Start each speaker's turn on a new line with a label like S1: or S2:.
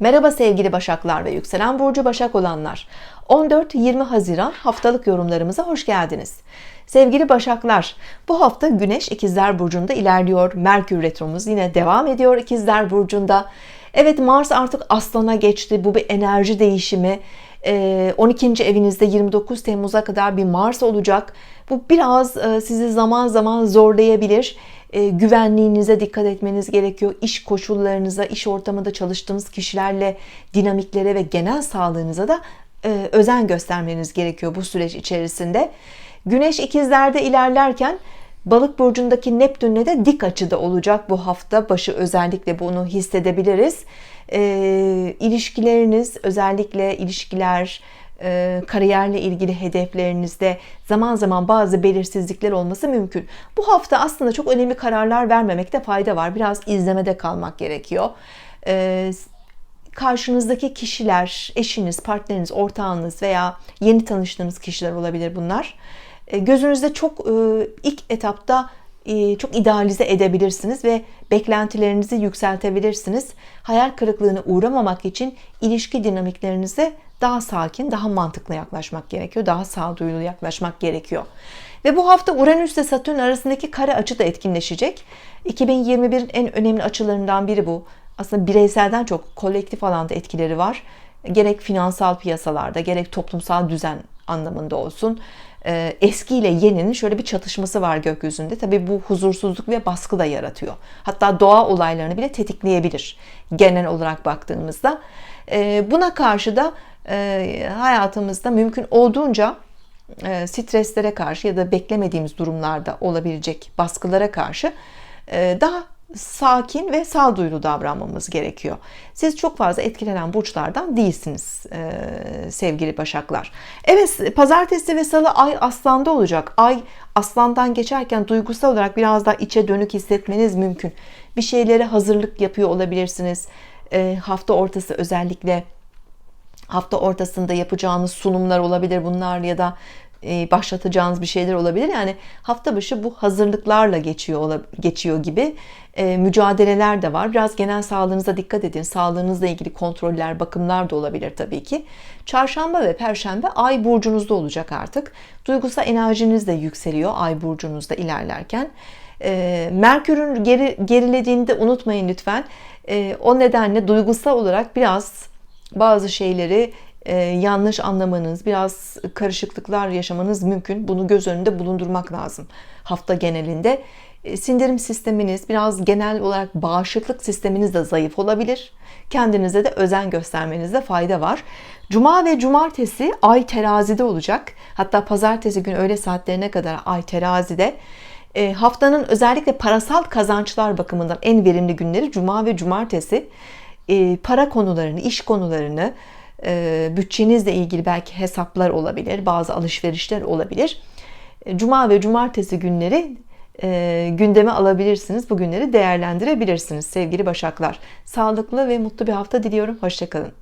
S1: Merhaba sevgili Başaklar ve yükselen burcu Başak olanlar. 14-20 Haziran haftalık yorumlarımıza hoş geldiniz. Sevgili Başaklar, bu hafta Güneş İkizler Burcu'nda ilerliyor. Merkür Retromuz yine devam ediyor İkizler Burcu'nda. Evet Mars artık Aslan'a geçti. Bu bir enerji değişimi. 12. Ee, evinizde 29 Temmuz'a kadar bir Mars olacak. Bu biraz e, sizi zaman zaman zorlayabilir güvenliğinize dikkat etmeniz gerekiyor. İş koşullarınıza, iş ortamında çalıştığınız kişilerle dinamiklere ve genel sağlığınıza da e, özen göstermeniz gerekiyor bu süreç içerisinde. Güneş ikizlerde ilerlerken Balık burcundaki Neptün'le de dik açıda olacak bu hafta başı özellikle bunu hissedebiliriz. E, ilişkileriniz özellikle ilişkiler, kariyerle ilgili hedeflerinizde zaman zaman bazı belirsizlikler olması mümkün. Bu hafta aslında çok önemli kararlar vermemekte fayda var. Biraz izlemede kalmak gerekiyor. E, karşınızdaki kişiler, eşiniz, partneriniz, ortağınız veya yeni tanıştığınız kişiler olabilir bunlar. E, gözünüzde çok ilk etapta çok idealize edebilirsiniz ve beklentilerinizi yükseltebilirsiniz. Hayal kırıklığına uğramamak için ilişki dinamiklerinize daha sakin, daha mantıklı yaklaşmak gerekiyor. Daha sağduyulu yaklaşmak gerekiyor. Ve bu hafta Uranüs ile Satürn arasındaki kare açı da etkinleşecek. 2021'in en önemli açılarından biri bu. Aslında bireyselden çok kolektif alanda etkileri var. Gerek finansal piyasalarda, gerek toplumsal düzen anlamında olsun. Ee, eski ile yeninin şöyle bir çatışması var gökyüzünde. Tabii bu huzursuzluk ve baskı da yaratıyor. Hatta doğa olaylarını bile tetikleyebilir genel olarak baktığımızda. Ee, buna karşı da e, hayatımızda mümkün olduğunca e, streslere karşı ya da beklemediğimiz durumlarda olabilecek baskılara karşı e, daha sakin ve sağduyulu davranmamız gerekiyor. Siz çok fazla etkilenen burçlardan değilsiniz sevgili başaklar. Evet pazartesi ve salı ay aslanda olacak. Ay aslandan geçerken duygusal olarak biraz daha içe dönük hissetmeniz mümkün. Bir şeylere hazırlık yapıyor olabilirsiniz. hafta ortası özellikle hafta ortasında yapacağınız sunumlar olabilir bunlar ya da e, başlatacağınız bir şeyler olabilir. Yani hafta başı bu hazırlıklarla geçiyor geçiyor gibi e, mücadeleler de var. Biraz genel sağlığınıza dikkat edin. Sağlığınızla ilgili kontroller, bakımlar da olabilir tabii ki. Çarşamba ve perşembe ay burcunuzda olacak artık. Duygusal enerjiniz de yükseliyor ay burcunuzda ilerlerken. E, Merkür'ün geri, gerilediğini de unutmayın lütfen. O nedenle duygusal olarak biraz bazı şeyleri e, yanlış anlamanız, biraz karışıklıklar yaşamanız mümkün. Bunu göz önünde bulundurmak lazım. Hafta genelinde e, sindirim sisteminiz, biraz genel olarak bağışıklık sisteminiz de zayıf olabilir. Kendinize de özen göstermenizde fayda var. Cuma ve cumartesi ay terazide olacak. Hatta pazartesi gün öğle saatlerine kadar ay terazide. E, haftanın özellikle parasal kazançlar bakımından en verimli günleri cuma ve cumartesi. E, para konularını, iş konularını, e, bütçenizle ilgili belki hesaplar olabilir, bazı alışverişler olabilir. E, cuma ve cumartesi günleri gündeme alabilirsiniz. Bu günleri değerlendirebilirsiniz sevgili Başaklar. Sağlıklı ve mutlu bir hafta diliyorum. Hoşçakalın.